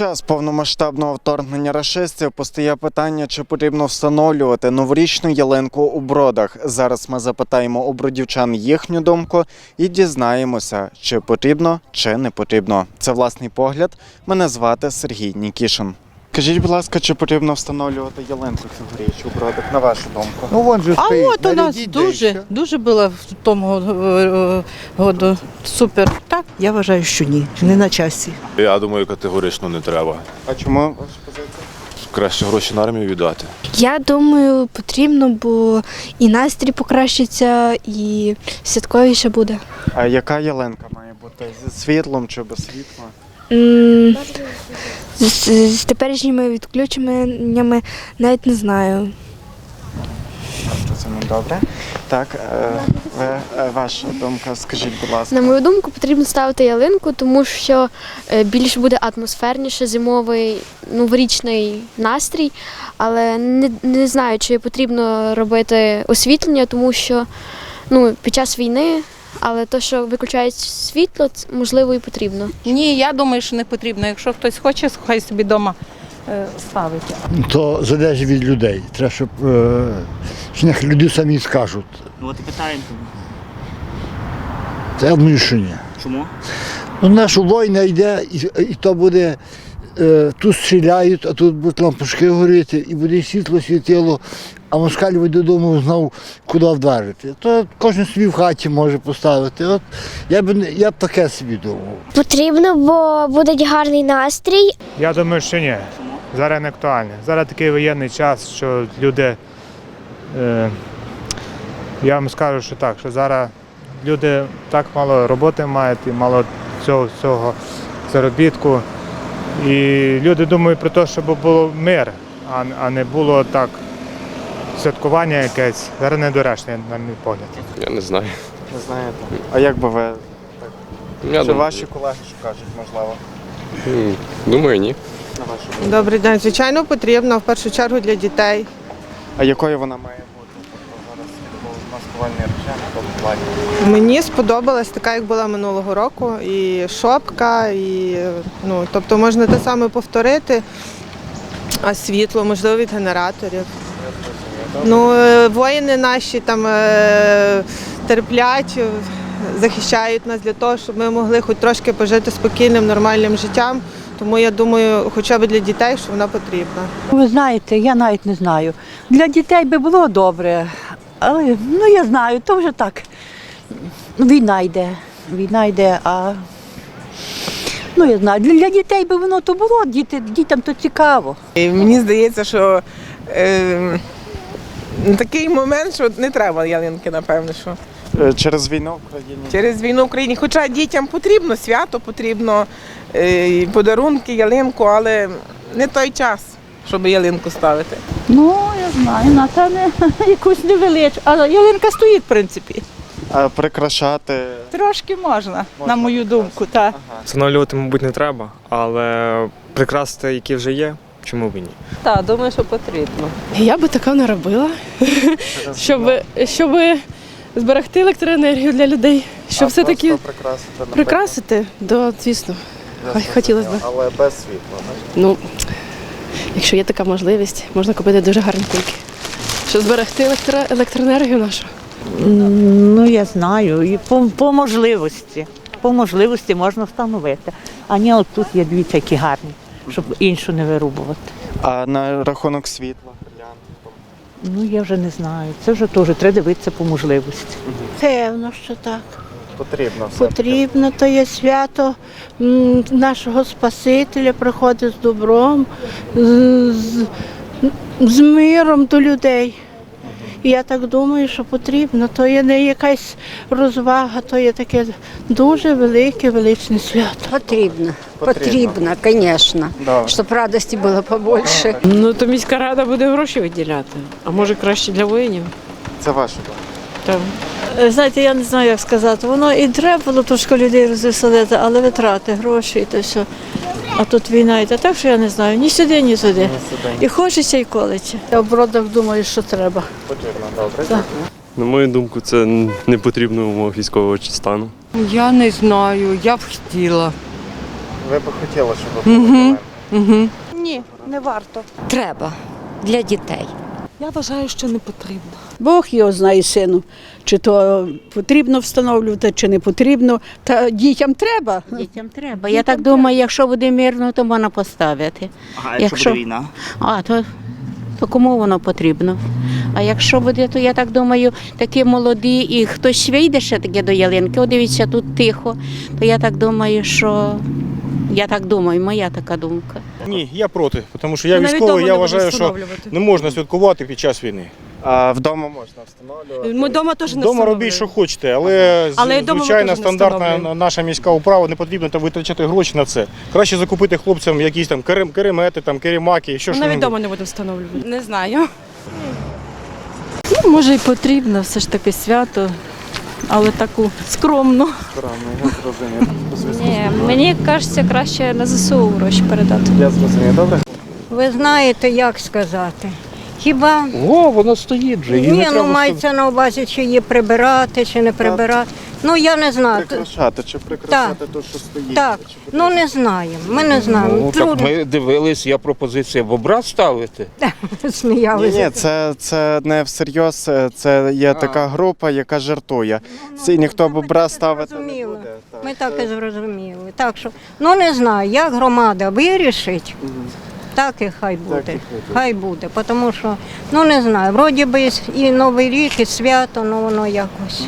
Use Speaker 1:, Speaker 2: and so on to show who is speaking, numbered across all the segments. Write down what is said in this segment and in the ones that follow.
Speaker 1: час повномасштабного вторгнення рашистів постає питання, чи потрібно встановлювати новорічну ялинку у бродах. Зараз ми запитаємо у бродівчан їхню думку і дізнаємося, чи потрібно, чи не потрібно. Це власний погляд. Мене звати Сергій Нікішин. Скажіть, будь ласка, чи потрібно встановлювати ялинку цьогоріч у бродах, на вашу думку?
Speaker 2: Ну вон же
Speaker 3: А
Speaker 2: стоїть.
Speaker 3: от у нас
Speaker 2: нарядіть,
Speaker 3: дуже,
Speaker 2: все.
Speaker 3: дуже було в тому е, году супер. Так, я вважаю, що ні, не на часі.
Speaker 4: Я думаю, категорично не треба.
Speaker 1: А чому ваша позиція?
Speaker 4: Краще гроші на армію віддати.
Speaker 5: Я думаю, потрібно, бо і настрій покращиться, і святковіше буде.
Speaker 1: А яка ялинка має бути? Зі світлом чи без світла?
Speaker 5: З, теперішніми відключеннями навіть не знаю.
Speaker 1: Це не добре? Так, е, ви, е, ваша думка, скажіть, будь ласка.
Speaker 6: На мою думку, потрібно ставити ялинку, тому що е, більш буде атмосферніше зимовий новорічний настрій. Але не, не знаю, чи потрібно робити освітлення, тому що ну, під час війни, але то, що виключають світло, можливо, і потрібно.
Speaker 3: Ні, я думаю, що не потрібно. Якщо хтось хоче, хай собі вдома ставить.
Speaker 2: То залежить від людей. Треба, щоб е, люди самі скажуть.
Speaker 7: Ну от і питаємо,
Speaker 2: Це я думаю, що ні.
Speaker 7: чому?
Speaker 2: Ну, наша війна йде, і, і то буде. Е, Тут стріляють, а тут будуть лампочки горіти, і буде світло світило, а москаль ви додому знав, куди вдарити. То кожен собі в хаті може поставити. От я б я б таке собі думав.
Speaker 8: Потрібно, бо буде гарний настрій.
Speaker 9: Я думаю, що ні. Зараз не актуально. Зараз такий воєнний час, що люди. Е, я вам скажу, що так, що зараз люди так мало роботи мають і мало цього, цього заробітку. І люди думають про те, щоб було мир, а, не було так святкування якесь. Зараз недоречне, на мій погляд.
Speaker 10: Я не знаю.
Speaker 1: Не знаєте. А як би ви,
Speaker 10: Я
Speaker 1: чи
Speaker 10: думаю,
Speaker 1: ваші колеги що кажуть, можливо,
Speaker 10: м, думаю, ні.
Speaker 1: на вашу думку?
Speaker 11: Добрий день. Звичайно, потрібно в першу чергу для дітей.
Speaker 1: А якою вона має тому плані.
Speaker 11: Мені сподобалась така, як була минулого року, і шопка, і ну, тобто можна те саме повторити, а світло, можливо, від генераторів. Ну, е, воїни наші там е, терплять, е, захищають нас для того, щоб ми могли хоч трошки пожити спокійним, нормальним життям. Тому я думаю, хоча б для дітей, що вона потрібна.
Speaker 12: Ви знаєте, я навіть не знаю. Для дітей би було добре, але ну я знаю, то вже так. Війна йде, війна йде, а ну я знаю, для дітей би воно то було, діти, дітям то цікаво.
Speaker 11: І мені здається, що е, такий момент, що не треба ялинки, напевно, що
Speaker 1: Е, Через війну в Україні.
Speaker 11: через війну в Україні. Хоча дітям потрібно свято, потрібно е, подарунки, ялинку, але не той час, щоб ялинку ставити.
Speaker 12: Ну, я знаю, напевне, якусь невеличку. А ялинка стоїть, в принципі.
Speaker 1: А прикрашати.
Speaker 12: Трошки можна, на
Speaker 1: Можна
Speaker 12: мою думку, так.
Speaker 7: Встановлювати, мабуть, не треба, але прикрасити, які вже є, чому б і ні?
Speaker 3: Так, думаю, що потрібно.
Speaker 6: Я би така не робила, щоб, щоб зберегти електроенергію для людей, щоб
Speaker 1: а
Speaker 6: все-таки
Speaker 1: прикрасити, наприклад,
Speaker 6: прикрасити, да, звісно. хай- хотілося б.
Speaker 1: Але без світла.
Speaker 6: Ну, якщо є така можливість, можна купити дуже гарні кульки. Щоб зберегти електро, електроенергію нашу.
Speaker 12: Ну, я знаю, і по, по можливості. По можливості можна встановити. А не от тут є дві такі гарні, щоб іншу не вирубувати.
Speaker 1: А на рахунок світла.
Speaker 12: Ну, я вже не знаю. Це вже теж треба дивитися по можливості.
Speaker 13: Певно, що так.
Speaker 1: Потрібно все.
Speaker 13: Потрібно, то є свято нашого Спасителя, приходить з добром, з, з, з миром до людей. І я так думаю, що потрібно. То є не якась розвага, то є таке дуже велике, величне свято.
Speaker 12: Потрібно,
Speaker 1: Потрібно.
Speaker 12: звісно.
Speaker 1: Добре.
Speaker 12: Щоб радості було побольше.
Speaker 3: Ну, то міська рада буде гроші виділяти. А може краще для воїнів?
Speaker 1: Це думка.
Speaker 3: Там.
Speaker 13: Е, Знаєте, я не знаю, як сказати. Воно і треба було трошки людей розвеселити, але витрати, гроші і то все. А тут війна йде, так що я не знаю, ні сюди, ні туди. І хочеться, і колеться. Я в бродах думаю, що треба.
Speaker 1: Потрібно, добре.
Speaker 10: На мою думку, це не потрібно в умовах військового стану.
Speaker 3: Я не знаю, я б хотіла.
Speaker 1: Ви б хотіли, щоб ви були
Speaker 14: Угу.
Speaker 12: Ні, не варто.
Speaker 15: Треба для дітей.
Speaker 14: Я вважаю, що не потрібно.
Speaker 16: Бог його знає, сину, чи то потрібно встановлювати, чи не потрібно. Та дітям треба.
Speaker 12: Дітям треба. Я так думаю, якщо буде мирно, то можна поставити.
Speaker 17: А
Speaker 12: якщо буде
Speaker 17: війна?
Speaker 12: А, то, то кому воно потрібно? А якщо буде, то я так думаю, такі молоді і хтось вийде ще таке до ялинки, о, дивіться, тут тихо, то я так думаю, що я так думаю, моя така думка.
Speaker 4: Ні, я проти, тому що я
Speaker 14: Навіть
Speaker 4: військовий,
Speaker 14: дома
Speaker 4: я
Speaker 14: не
Speaker 4: вважаю, що
Speaker 14: встановлювати.
Speaker 4: не можна святкувати під час війни.
Speaker 1: А вдома можна встановлювати.
Speaker 14: Ми вдома теж не
Speaker 4: Дома робіть, що хочете, але, з-
Speaker 14: Але ми
Speaker 4: звичайно
Speaker 14: теж не
Speaker 4: стандартна
Speaker 14: встановлюємо.
Speaker 4: наша міська управа не потрібно там витрачати гроші на це. Краще закупити хлопцям якісь там керем, керемети, там керемаки, що ж
Speaker 14: Навіть вдома не будемо встановлювати. Не знаю.
Speaker 15: Ну, може, і потрібно все ж таки свято, але таку скромну.
Speaker 1: Я зрозумів.
Speaker 18: Ні, мені кажеться, краще на ЗСУ гроші передати.
Speaker 1: Я зрозумів. Добре.
Speaker 15: Ви знаєте, як сказати? Хіба
Speaker 4: О, воно стоїть вже. її не
Speaker 15: ні,
Speaker 4: треба
Speaker 15: ну мається на увазі, чи її прибирати, чи не прибирати. Ну я не знаю.
Speaker 1: Прикрашати чи прикрашати те, що стоїть.
Speaker 15: Так,
Speaker 1: Чи
Speaker 15: ну не знаємо. Ми не знаємо. Трудно
Speaker 17: ми дивились, я пропозиція бобра ставити.
Speaker 15: Сміялися.
Speaker 1: ні, це, це не всерйоз, е, це є така група, яка жартує. Це ніхто бобра ставити не
Speaker 15: зрозуміли.
Speaker 1: буде. Так,
Speaker 15: Ми так і зрозуміли. Так що, ну не знаю, як громада вирішить, так і хай буде.
Speaker 1: хай буде.
Speaker 15: Хай буде, тому що, ну не знаю, вроді би і Новий рік, і свято, ну воно якось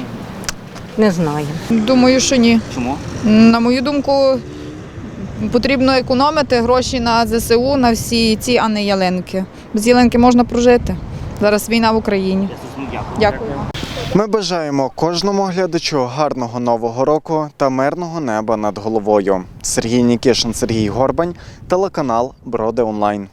Speaker 15: не знаю.
Speaker 14: Думаю, що ні.
Speaker 17: Чому?
Speaker 14: На мою думку, потрібно економити гроші на ЗСУ, на всі ці, а не ялинки. Без ялинки можна прожити. Зараз війна в Україні. Дякую.
Speaker 1: Ми бажаємо кожному глядачу гарного нового року та мирного неба над головою. Сергій Нікішин, Сергій Горбань, телеканал Броди Онлайн.